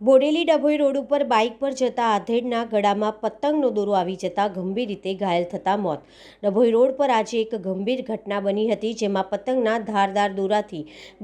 Bodeli Dabhoi road ઉપર bike પર જતા આધેડના ગળામાં પતંગનો દોરો આવી જતા ગંભીર રીતે ઘાયલ થતા મોત. ડભોઈ રોડ પર આજે એક ગંભીર ઘટના બની હતી જેમાં પતંગના ધારદાર દોરાથી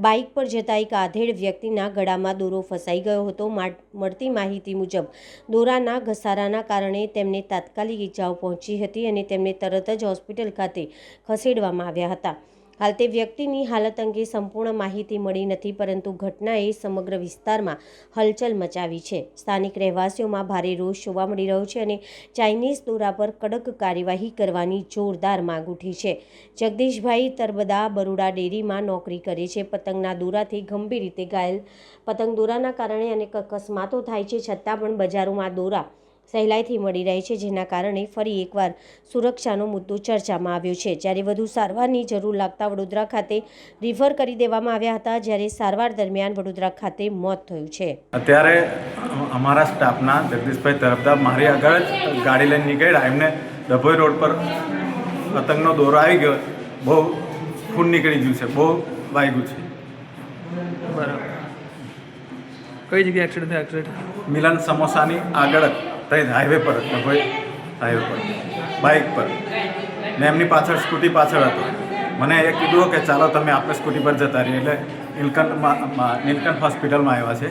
બાઇક પર જતા એક આધેડ વ્યક્તિના ગળામાં દોરો ફસાઈ ગયો હતો. મળતી માહિતી મુજબ, દોરાના ઘસારાના કારણે તેમને તાત્કાલિક ઈજાઓ પહોંચી હતી અને તેમને તરત જ હોસ્પિટલ ખાતે ખસેડવામાં આવ્યા હતા. હાલ તે વ્યક્તિની હાલત અંગે સંપૂર્ણ માહિતી મળી નથી, પરંતુ ઘટનાએ સમગ્ર વિસ્તારમાં હલચલ મચાવી છે. સ્થાનિક રહેવાસીઓમાં ભારે રોષ જોવા મળી રહ્યો છે અને ચાઇનીઝ દોરા પર કડક કાર્યવાહી કરવાની જોરદાર માંગ ઉઠી છે. જગદીશભાઈ તરબદા બરોડા ડેરીમાં નોકરી કરે છે. પતંગના દોરાથી ગંભીર રીતે ઘાયલ. પતંગ દોરાના કારણે અનેક અકસ્માતો થાય છે. છતાં પણ બજારોમાં દોરા સહેલાઈથી મળી રહે છે જેના કારણે ફરી એકવાર સુરક્ષાનો મુદ્દો ચર્ચામાં આવ્યો છે. જ્યારે વધુ સારવારની જરૂર લાગતા વડોદરા ખાતે રિફર કરી દેવામાં આવ્યા હતા જ્યારે સારવાર દરમિયાન વડોદરા ખાતે મોત થયું છે. અત્યારે અમારા સ્ટાફના જગદીશભાઈ તરફદાર મારી આગળ જ ગાડી લઈને નીકળ્યા. એમને ડભોઈ રોડ પર પતંગનો દોરો આવી ગયો. બહુ ખૂન નીકળી ગયું છે. બહુ વાગ્યું છે. બરાબર. કઈ જગ્યાએ એક્સિડન્ટ એક્સિડન્ટ મિલન સમોસાની આગળ ટ્રેન હાઈવે પર હતો કોઈ હાઈવે પર. બાઈક પર. ને એમની પાછળ સ્કૂટી પાછળ હતો. મને એ કીધું કે ચાલો તમે આપણે સ્કૂટી પર જતા રહીએ. એટલે નીલકંઠમાં નીલકંઠ હોસ્પિટલમાં આવ્યા છે.